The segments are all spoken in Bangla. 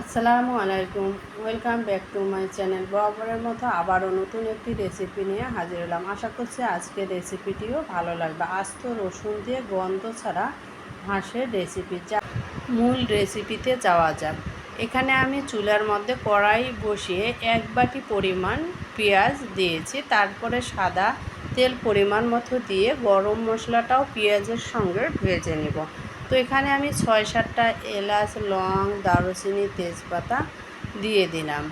আসসালামু আলাইকুম। Welcome back to my channel বরাবরের মতো আবারও নতুন একটি রেসিপি নিয়ে হাজির হলাম। আশা করছি আজকের রেসিপিটিও ভালো লাগবে। আস্ত রসুন দিয়ে গন্ধ ছাড়া হাঁসের রেসিপি যা মূল রেসিপিতে যাওয়া যাক। এখানে আমি চুলার মধ্যে কড়াই বসিয়ে এক বাটি পরিমাণ পেঁয়াজ দিয়েছি। তারপরে সাদা তেল পরিমাণ মতো দিয়ে গরম মশলাটাও পেঁয়াজের সঙ্গে ভেজে নেব। তো এখানে আমি ছয় সাতটা এলাচ, লং, দারুচিনি, তেজপাতা দিয়ে দিলাম।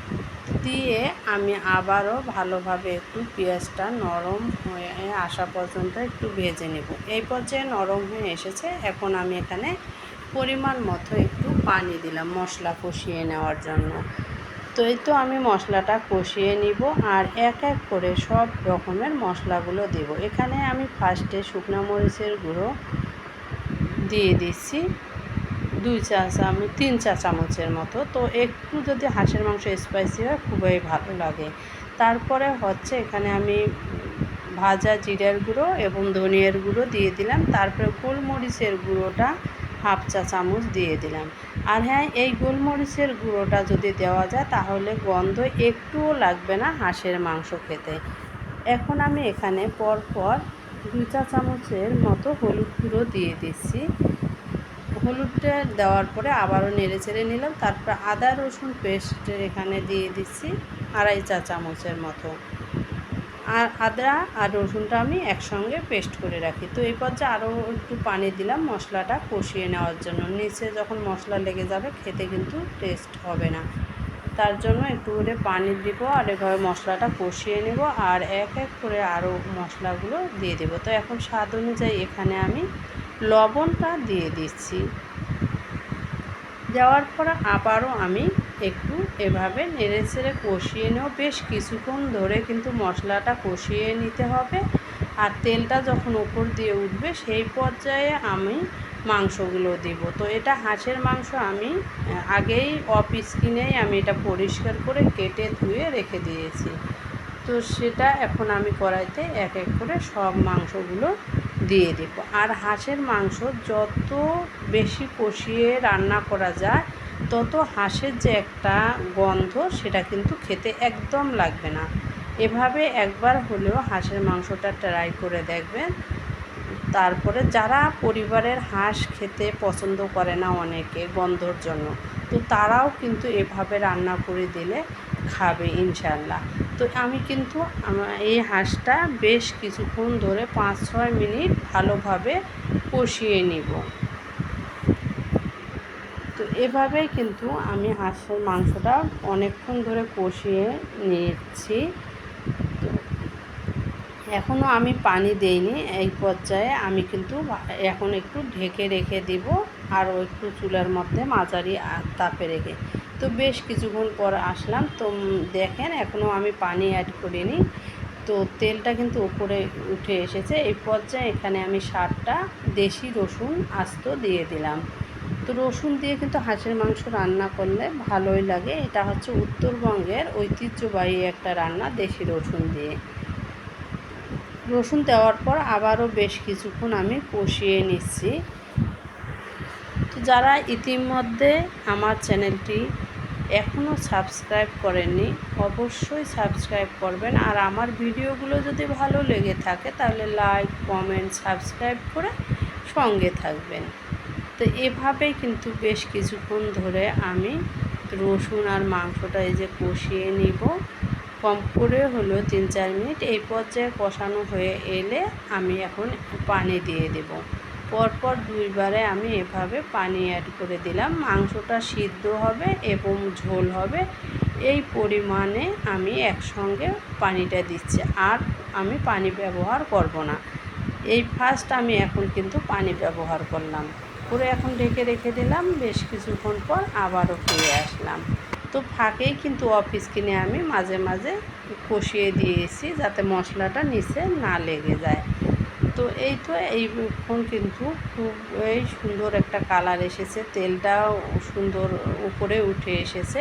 দিয়ে আমি আবারও ভালোভাবে একটু পেঁয়াজটা নরম হয়ে আসা পর্যন্ত একটু ভেজে নেব। এই পর্যায়ে নরম হয়ে এসেছে। এখন আমি এখানে পরিমাণ মতো একটু পানি দিলাম মশলা কষিয়ে নেওয়ার জন্য। তো এই তো আমি মশলাটা কষিয়ে নিব আর এক এক করে সব রকমের মশলাগুলো দেব। এখানে আমি ফার্স্টে শুকনো মরিচের গুঁড়ো দিয়ে দিচ্ছি দুই চা চামচ, তিন চা চামচের মতো। তো একটু যদি হাঁসের মাংস স্পাইসি হয়, খুবই ভালো লাগে। তারপরে হচ্ছে এখানে আমি ভাজা জিরার গুঁড়ো এবং ধনিয়ার গুঁড়ো দিয়ে দিলাম। তারপরে গোলমরিচের গুঁড়োটা হাফ চা চামচ দিয়ে দিলাম। আর হ্যাঁ এই গোলমরিচের গুঁড়োটা যদি দেওয়া যায়, তাহলে গন্ধ একটুও লাগবে না হাঁসের মাংস খেতে। এখন আমি এখানে পরপর দুই চা চামচের মতো হলুদ গুঁড়ো দিয়ে দিচ্ছি। হলুদটা দেওয়ার পরে আবারও নেড়ে চেড়ে নিলাম। তারপর আদা, রসুন পেস্ট এখানে দিয়ে দিচ্ছি, আড়াই চা চামচের মতো। আর আদা আর রসুনটা আমি একসঙ্গে পেস্ট করে রাখি। তো এই পর্যায়ে আরও একটু পানি দিলাম মশলাটা কষিয়ে নেওয়ার জন্য। নিচে যখন মশলা লেগে যাবে, খেতে কিন্তু টেস্ট হবে না। তার জন্য একটু করে পানি দিব আর এভাবে মশলাটা কষিয়ে নেব আর এক এক করে আরও মশলাগুলো দিয়ে দেবো। তো এখন স্বাদ অনুযায়ী এখানে আমি লবণটা দিয়ে দিচ্ছি। দেওয়ার পর আবারও আমি একটু এভাবে নেড়ে চেড়ে কষিয়ে নেব। বেশ কিছুক্ষণ ধরে কিন্তু মশলাটা কষিয়ে নিতে হবে। আর তেলটা যখন উপর দিয়ে উঠবে, সেই পর্যায়ে আমি মাংসগুলো দিব। তো এটা হাঁসের মাংস আমি আগেই অফ স্কিনেই আমি এটা পরিষ্কার করে কেটে ধুয়ে রেখে দিয়েছি। তো সেটা এখন আমি কড়াইতে এক এক করে সব মাংসগুলো দিয়ে দেব। আর হাঁসের মাংস যত বেশি কষিয়ে রান্না করা যায়, তত হাঁসের যে একটা গন্ধ, সেটা কিন্তু খেতে একদম লাগবে না। এভাবে একবার হলেও হাঁসের মাংসটা ট্রাই করে দেখবেন। তারপরে যারা পরিবারের হাঁস খেতে পছন্দ করে না অনেকে গন্ধর জন্য, তো তারাও কিন্তু এভাবে রান্না করে দিলে খাবে ইনশাল্লাহ তো আমি কিন্তু এই হাঁসটা বেশ কিছুক্ষণ ধরে পাঁচ ছয় মিনিট ভালোভাবে কষিয়ে নিব। তো এভাবেই কিন্তু আমি হাঁসের মাংসটা অনেকক্ষণ ধরে কষিয়ে নিচ্ছি তো এখনও আমি পানি দেইনি এই পর্যায়ে। আমি কিন্তু এখন একটু ঢেকে রেখে দিব আর একটু চুলার মধ্যে মাঝারি তাপে রেখে। তো বেশ কিছুক্ষণ পর আসলাম। তো দেখেন এখনও আমি পানি অ্যাড করিনি। তো তেলটা কিন্তু উপরে উঠে এসেছে। এই পর্যায়ে এখানে আমি সারটা দেশি রসুন আস্ত দিয়ে দিলাম। তো রসুন দিয়ে কিন্তু হাঁসের মাংস রান্না করলে ভালোই লাগে। এটা হচ্ছে উত্তরবঙ্গের ঐতিহ্যবাহী একটা রান্না, দেশি রসুন দিয়ে। রসুন দেওয়ার পর আবারও বেশ কিছুক্ষণ আমি কষিয়ে নিচ্ছি। তো যারা ইতিমধ্যে আমার চ্যানেলটি এখনও সাবস্ক্রাইব করেননি, অবশ্যই সাবস্ক্রাইব করবেন। আর আমার ভিডিওগুলো যদি ভালো লেগে থাকে, তাহলে লাইক, কমেন্ট, সাবস্ক্রাইব করে সঙ্গে থাকবেন। তো এভাবেই কিন্তু বেশ কিছুক্ষণ ধরে আমি রসুন আর মাংসটা এই যে কষিয়ে নিব। কম করে হলো তিন চার মিনিট। এই পর্যায়ে কষানো হয়ে এলে আমি এখন পানি দিয়ে দেব। পরপর দুইবারে আমি এভাবে পানি অ্যাড করে দিলাম। মাংসটা সিদ্ধ হবে এবং ঝোল হবে। এই পরিমাণে আমি একসঙ্গে পানিটা দিচ্ছি। আর আমি পানি ব্যবহার করব না। এই ফার্স্ট আমি এখন কিন্তু পানি ব্যবহার করলাম। করে এখন ঢেকে রেখে দিলাম। বেশ কিছুক্ষণ পর আবারও ফিরে আসলাম। তো ফাঁকেই কিন্তু অফিস কিনে আমি মাঝে মাঝে কষিয়ে দিয়েছি যাতে মশলাটা নিচে না লেগে যায়। তো এই তো এইক্ষণ কিন্তু খুব এই সুন্দর একটা কালার এসেছে, তেলটাও সুন্দর উপরে উঠে এসেছে,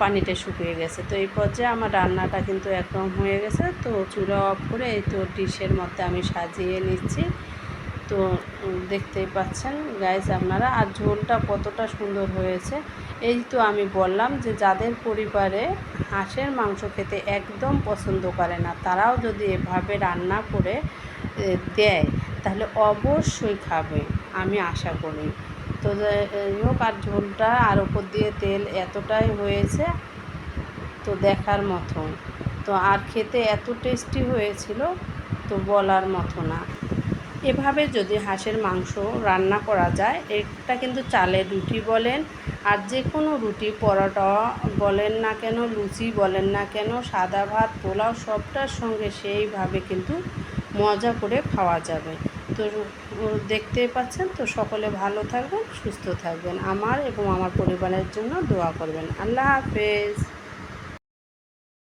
পানিটা শুকিয়ে গেছে। তো এই পর্যায়ে আমার রান্নাটা কিন্তু একদম হয়ে গেছে। তো চুলা অফ করে এই তো ডিশের মধ্যে আমি সাজিয়ে নিচ্ছি। তো দেখতেই পাচ্ছেন। গাইজ আপনারা, আর ঝোলটা কতটা সুন্দর হয়েছে। এই তো আমি বললাম যে, যাদের পরিবারে হাঁসের মাংস খেতে একদম পছন্দ করে না, তারাও যদি এভাবে রান্না করে দেয়, তাহলে অবশ্যই খাবে, আমি আশা করি। তো হোক, আর ঝোলটা আর ওপর দিয়ে তেল এতটাই হয়েছে, তো দেখার মতো। তো আর খেতে এত টেস্টি হয়েছিল, তো বলার মতো না। এভাবে যদি হাঁসের মাংস রান্না করা যায় এটা কিন্তু চালে রুটি বলেন আর যে কোনো রুটি পরোটা বলেন না কেন লুচি বলেন না কেন সাদা ভাত পোলাও সবটার সঙ্গে সেইভাবে কিন্তু মজা করে খাওয়া যাবে। তো উম, দেখতেই পাচ্ছেন তো সকলে ভালো থাকবেন সুস্থ থাকবেন। আমার এবং আমার পরিবারের জন্য দোয়া করবেন। আল্লাহ হাফেজ।